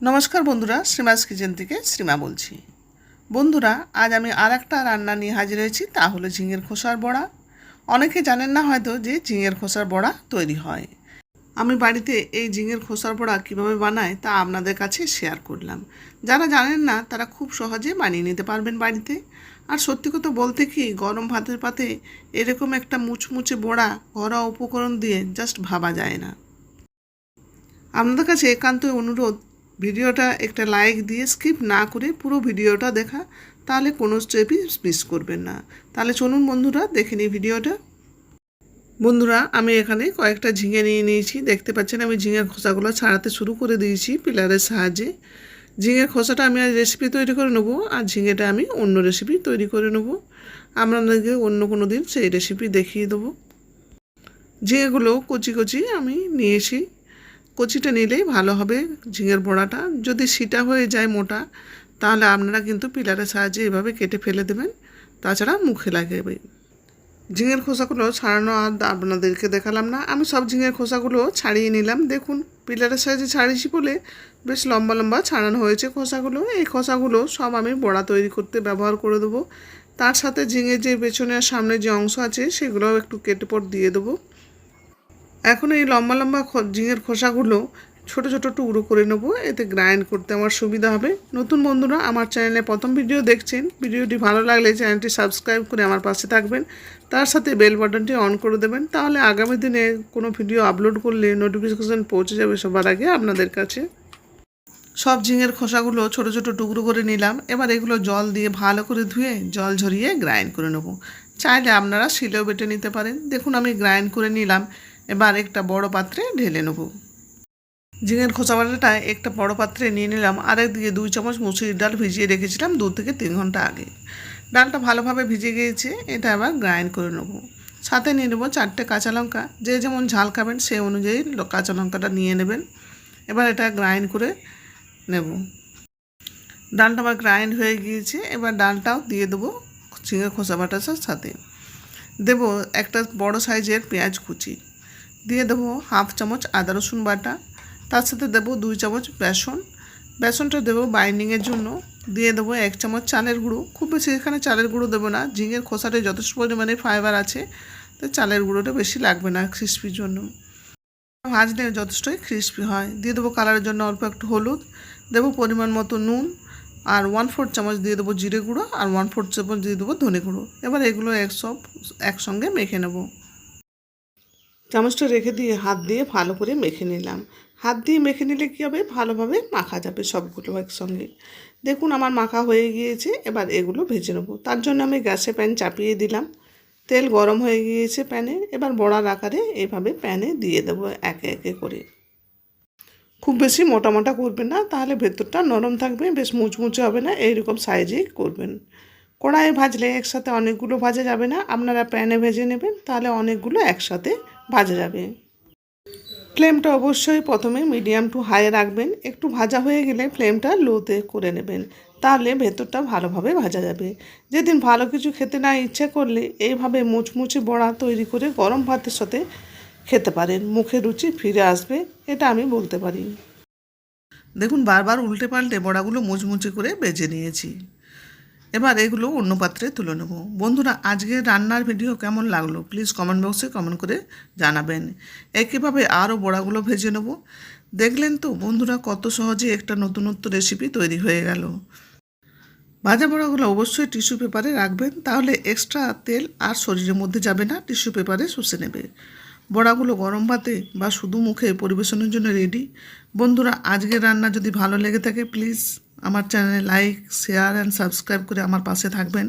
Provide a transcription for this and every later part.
নমস্কার বন্ধুরা, শ্রীমাস কিচেন থেকে শ্রীমা বলছি। বন্ধুরা, আজ আমি আর একটা রান্না নিয়ে হাজির হয়েছি, তা হলো ঝিঙের খোসার বড়া। অনেকে জানেন না হয়তো যে ঝিঙের খোসার বড়া তৈরি হয়। আমি বাড়িতে এই ঝিঙের খোসার বড়া কীভাবে বানাই তা আপনাদের কাছে শেয়ার করলাম। যারা জানেন না, তারা খুব সহজে বানিয়ে নিতে পারবেন বাড়িতে। আর সত্যি কথা বলতে কি, গরম ভাতের পাতে এরকম একটা মুচমুচে বড়া ঘরোয়া উপকরণ দিয়ে জাস্ট ভাবা যায় না। আপনাদের কাছে একান্ত অনুরোধ ভিডিওটা একটা লাইক দিয়ে স্কিপ না করে পুরো ভিডিওটা দেখা, তাহলে কোনো স্টেপই মিস করবেন না। তাহলে চলুন বন্ধুরা, দেখে নিই ভিডিওটা। বন্ধুরা, আমি এখানে কয়েকটা ঝিঙে নিয়ে নিয়েছি। দেখতে পাচ্ছেন, আমি ঝিঙের খোসাগুলো ছাড়াতে শুরু করে দিয়েছি পিলারের সাহায্যে। ঝিঙের খোসাটা আমি আজ রেসিপি তৈরি করে নেব, আর ঝিঙেটা আমি অন্য রেসিপি তৈরি করে নেব। আপনাদেরকে অন্য কোনো দিন সেই রেসিপি দেখিয়ে দেবো। ঝিঙেগুলো কচি কচি আমি নিয়েছি। কচিটা নিলেই ভালো হবে ঝিঙের বড়াটা। যদি সিটা হয়ে যায় মোটা, তাহলে আপনারা কিন্তু পিলারের সাহায্যে এভাবে কেটে ফেলে দেবেন। তাছাড়া মুখে লাগবে। ঝিঙের খোসাগুলো ছাড়ানো আর আপনাদেরকে দেখালাম না। আমি সব ঝিঙের খোসাগুলো ছাড়িয়ে নিলাম। দেখুন, পিলারের সাহায্যে ছাড়িয়েছি বলে বেশ লম্বা লম্বা ছাড়ানো হয়েছে খোসাগুলো। এই খোসাগুলো সব আমি বড়া তৈরি করতে ব্যবহার করে দেবো। তার সাথে ঝিঙের যে পেছনে আর সামনে যে অংশ আছে, সেগুলোও একটু কেটে পর দিয়ে দেবো। এখন এই লম্বা লম্বা ঝিঙের খোসাগুলো ছোট ছোট টুকরো করে নেব। এতে গ্রাইন্ড করতে আমার সুবিধা হবে। নতুন বন্ধুরা আমার চ্যানেলে প্রথম ভিডিও দেখছেন ভিডিওটি ভালো লাগলে চ্যানেলটি সাবস্ক্রাইব করে আমার পাশে থাকবেন। তার সাথে বেল বাটনটি অন করে দেবেন। তাহলে আগামী দিনে কোনো ভিডিও আপলোড করলে নোটিফিকেশান পৌঁছে যাবে সবার আগে আপনাদের কাছে। সব ঝিঙের খোসাগুলো ছোট ছোট টুকরো করে নিলাম। এবার এগুলো জল দিয়ে ভালো করে ধুয়ে জল ঝরিয়ে গ্রাইন্ড করে নেব। চাইলে আপনারা শিলেও বেটে নিতে পারেন। দেখুন আমি গ্রাইন্ড করে নিলাম। এবার একটা বড় পাত্রে ঢেলে নেব। ঝিঙের খোসা বাটাটা একটা বড় পাত্রে নিয়ে নিলাম আর একদিকে দুই চামচ মুসুরির ডাল ভিজিয়ে রেখেছিলাম দু থেকে তিন ঘণ্টা আগে। ডালটা ভালোভাবে ভিজে গিয়েছে, এটা আবার গ্রাইন্ড করে নেব। সাথে নিয়ে নেব চারটে কাঁচা লঙ্কা, যে যেমন ঝাল খাবেন সেই অনুযায়ী কাঁচা লঙ্কাটা নিয়ে নেবেন। এবার এটা গ্রাইন্ড করে নেব। ডালটা আবার গ্রাইন্ড হয়ে গিয়েছে, এবার ডালটাও দিয়ে দেবো ঝিঙের খোসা বাটার সাথে। দেবো একটা বড় সাইজের পেঁয়াজ কুচি। দিয়ে দেবো হাফ চামচ আদা রসুন বাটা। তার সাথে দেবো দুই চামচ বেসন। বেসনটা দেবো বাইন্ডিংয়ের জন্য। দিয়ে দেবো এক চামচ চালের গুঁড়ো। খুব বেশি এখানে চালের গুঁড়ো দেবো না। ঝিঙের খোসাটা যথেষ্ট পরিমাণে ফাইবার আছে। তো চালের গুঁড়োটা বেশি লাগবে না ক্রিস্পির জন্য। ভাজলে যথেষ্টই ক্রিস্পি হয়। দিয়ে দেবো কালারের জন্য অল্প একটু হলুদ। দেবো পরিমাণ মতো নুন। আর ওয়ান ফোর্থ চামচ দিয়ে দেবো জিরে গুঁড়ো। আর ওয়ান ফোর্থ চামচ দিয়ে দেবো ধনে গুঁড়ো। এবার এগুলো এক সব একসঙ্গে মেখে নেব। চামচটা রেখে দিয়ে হাত দিয়ে ভালো করে মেখে নিলাম। হাত দিয়ে মেখে নিলে কী হবে? ভালোভাবে মাখা যাবে সবগুলো একসঙ্গে। দেখুন আমার মাখা হয়ে গিয়েছে, এবার এগুলো ভেজে নেব। তার জন্য আমি গ্যাসে প্যান চাপিয়ে দিলাম। তেল গরম হয়ে গিয়েছে প্যানে, এবার বড়ার আকারে এভাবে প্যানে দিয়ে দেবো একে একে করে। খুব বেশি মোটা মোটা করবেন না, তাহলে ভেতরটা নরম থাকবে, বেশ মুচমুচে হবে না, এইরকম সাইজেই করবেন। কড়াইয়ে ভাজলে একসাথে অনেকগুলো ভাজা যাবে না, আপনারা প্যানে ভেজে নেবেন, তাহলে অনেকগুলো একসাথে ভাজা যাবে। ফ্লেমটা অবশ্যই প্রথমে মিডিয়াম টু হাই রাখবেন। একটু ভাজা হয়ে গেলে ফ্লেমটা লোতে করে নেবেন। তাহলে ভেতরটা ভালোভাবে ভাজা যাবে। যেদিন ভালো কিছু খেতে না ইচ্ছে করলে এইভাবে মুচমুচে বড়া তৈরি করে গরম ভাতের সাথে খেতে পারেন। মুখে রুচি ফিরে আসবে, এটা আমি বলতে পারি। দেখুন, বারবার উল্টে পাল্টে বড়াগুলো মুচমুচে করে বেজে নিয়েছি। এবার এগুলো অন্য পাত্রে তুলে নেব। বন্ধুরা, আজকের রান্নার ভিডিও কেমন লাগল প্লিজ কমেন্ট বক্সে কমেন্ট করে জানাবেন। একইভাবে আরও বড়াগুলো ভেজে নেব। দেখলেন তো বন্ধুরা, কত সহজে একটা নতুনত্ব রেসিপি তৈরি হয়ে গেল। ভাজা বড়াগুলো অবশ্যই টিস্যু পেপারে রাখবেন, তাহলে এক্সট্রা তেল আর শরীরের মধ্যে যাবে না টিস্যু পেপারে শুষে নেবে। বড়াগুলো গরম ভাতে বা শুধু মুখে পরিবেশনের জন্য রেডি বন্ধুরা, আজকের রান্না যদি ভালো লেগে থাকে প্লিজ আমার চ্যানেলে লাইক শেয়ার অ্যান্ড সাবস্ক্রাইব করে আমার পাশে থাকবেন।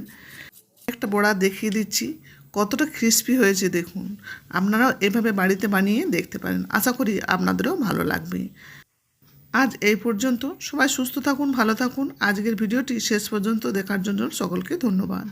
একটা বড়া দেখিয়ে দিচ্ছি, কতটা ক্রিস্পি হয়েছে দেখুন। আপনারাও এভাবে বাড়িতে বানিয়ে দেখতে পারেন। আশা করি আপনাদেরও ভালো লাগবে। আজ এই পর্যন্ত, সবাই সুস্থ থাকুন, ভালো থাকুন। আজকের ভিডিওটি শেষ পর্যন্ত দেখার জন্য সকলকে ধন্যবাদ।